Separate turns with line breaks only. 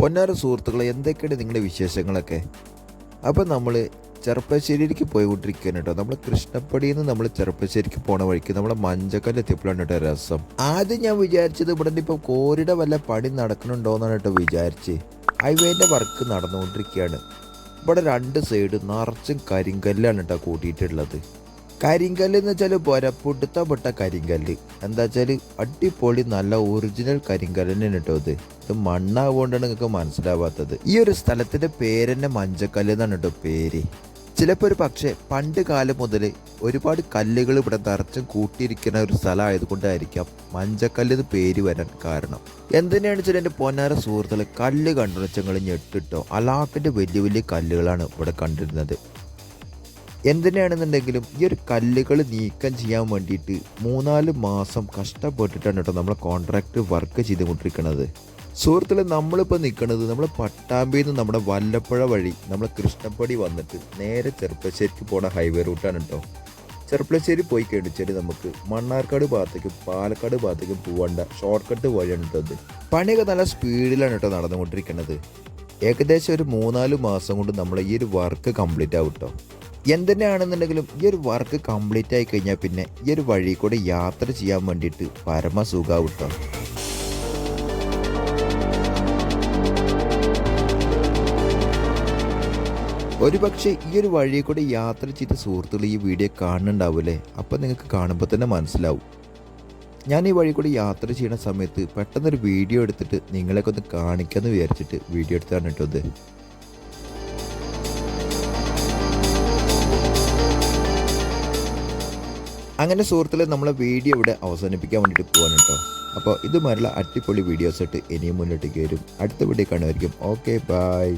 പൊന്നാര സുഹൃത്തുക്കളെ എന്തൊക്കെയാണ് നിങ്ങളുടെ വിശേഷങ്ങളൊക്കെ? അപ്പം നമ്മൾ ചെറുപ്പശ്ശേരിക്ക് പോയിക്കൊണ്ടിരിക്കുകയാണ് കേട്ടോ. നമ്മൾ കൃഷ്ണപ്പടിയിൽ നിന്ന് നമ്മൾ ചെറുപ്പശ്ശേരിക്ക് പോണ വഴിക്ക് നമ്മൾ മഞ്ചക്കല്ല് എത്തിയപ്പോഴാണ് കേട്ടോ രസം. ആദ്യം ഞാൻ വിചാരിച്ചത് ഇവിടെ നിന്ന് ഇപ്പോൾ കോരിയുടെ വല്ല പണി നടക്കണുണ്ടോയെന്നാണ് കേട്ടോ വിചാരിച്ച്. ഹൈവേന്റെ വർക്ക് നടന്നുകൊണ്ടിരിക്കുകയാണ്. ഇവിടെ രണ്ട് സൈഡ് നിറച്ചും കരിങ്കല്ലാണ് കേട്ടോ കൂട്ടിയിട്ടുള്ളത്. കരിങ്കല്ല് എന്ന് വെച്ചാൽ പൊരപ്പൊടുത്തപ്പെട്ട കരിങ്കല്ല്. എന്താ വെച്ചാൽ അടിപൊളി നല്ല ഒറിജിനൽ കരിങ്കല്ല് തന്നെയാണ് കേട്ടോ ഇത്. ഇത് മണ്ണാവുകൊണ്ടാണ് നിങ്ങൾക്ക് മനസ്സിലാവാത്തത്. ഈ ഒരു സ്ഥലത്തിന്റെ പേര് തന്നെ മഞ്ചക്കല്ല് എന്നാണ് കേട്ടോ പേര്. ചിലപ്പോൾ ഒരു പക്ഷേ പണ്ട് കാലം മുതൽ ഒരുപാട് കല്ലുകൾ ഇവിടെ നിറച്ചും കൂട്ടിയിരിക്കുന്ന ഒരു സ്ഥലമായതുകൊണ്ടായിരിക്കാം മഞ്ചക്കല്ല് എന്ന് പേര് വരാൻ കാരണം. എന്തിനാണെന്ന് വെച്ചാൽ എന്റെ പൊന്നാര സുഹൃത്തുക്കൾ കല്ല് കണ്ടുവച്ചങ്ങൾ ഞെട്ടിട്ടോ. അലാക്കിന്റെ വലിയ വലിയ കല്ലുകളാണ് ഇവിടെ കണ്ടിരുന്നത്. എന്തിനാണെന്നുണ്ടെങ്കിലും ഈ ഒരു കല്ലുകൾ നീക്കം ചെയ്യാൻ വേണ്ടിയിട്ട് മൂന്നാൽ മാസം കഷ്ടപ്പെട്ടിട്ടാണ് കേട്ടോ നമ്മൾ കോൺട്രാക്ട് വർക്ക് ചെയ്തുകൊണ്ടിരിക്കുന്നത് സുഹൃത്തുക്കളെ നമ്മളിപ്പോൾ നിൽക്കുന്നത് നമ്മൾ പട്ടാമ്പിയിൽ നിന്ന് നമ്മുടെ വല്ലപ്പുഴ വഴി നമ്മൾ കൃഷ്ണപ്പടി വന്നിട്ട് നേരെ ചെറുപ്പശ്ശേരിക്ക് പോണ ഹൈവേ റൂട്ടാണ് കേട്ടോ. ചെറുപ്പശ്ശേരി പോയി കഴിഞ്ഞാൽ നമുക്ക് മണ്ണാർക്കാട് ഭാഗത്തേക്കും പാലക്കാട് ഭാഗത്തേക്കും പോകേണ്ട ഷോർട്ട് കട്ട് വഴിയാണ് കേട്ടോ അത് പണിയൊക്കെ നല്ല സ്പീഡിലാണ് കേട്ടോ നടന്നുകൊണ്ടിരിക്കുന്നത് ഏകദേശം ഒരു മൂന്നാൽ മാസം കൊണ്ട് നമ്മൾ ഈ ഒരു വർക്ക് കംപ്ലീറ്റ് ആവും കേട്ടോ. എന്തിനാണെന്നുണ്ടെങ്കിലും ഈ ഒരു വർക്ക് കംപ്ലീറ്റ് ആയി കഴിഞ്ഞാൽ പിന്നെ ഈ ഒരു വഴി കൂടെ യാത്ര ചെയ്യാൻ വേണ്ടിയിട്ട് പരമസുഖാവും കേട്ടോ ഒരു പക്ഷേ ഈ ഒരു വഴി കൂടെ യാത്ര ചെയ്ത സുഹൃത്തുക്കൾ ഈ വീഡിയോ കാണുന്നുണ്ടാവില്ലേ അപ്പം നിങ്ങൾക്ക് കാണുമ്പോൾ തന്നെ മനസ്സിലാവും. ഞാൻ ഈ വഴി കൂടി യാത്ര ചെയ്യുന്ന സമയത്ത് പെട്ടെന്നൊരു വീഡിയോ എടുത്തിട്ട് നിങ്ങളെയൊക്കെ ഒന്ന് കാണിക്കാമെന്ന് വിചാരിച്ചിട്ട് വീഡിയോ എടുത്താണ് കേട്ടോ അങ്ങനെ സുഹൃത്തുക്കളെ നമ്മളെ വീഡിയോ ഇവിടെ അവസാനിപ്പിക്കാൻ വേണ്ടിയിട്ട് പോകാൻ കേട്ടോ. അപ്പോൾ ഇതുമാതിരിയുള്ള അടിപൊളി വീഡിയോസ് ആയിട്ട് ഇനിയും മുന്നോട്ടേക്ക് വരും. അടുത്ത വീഡിയോ കാണുമായിരിക്കും ഓക്കെ ബൈ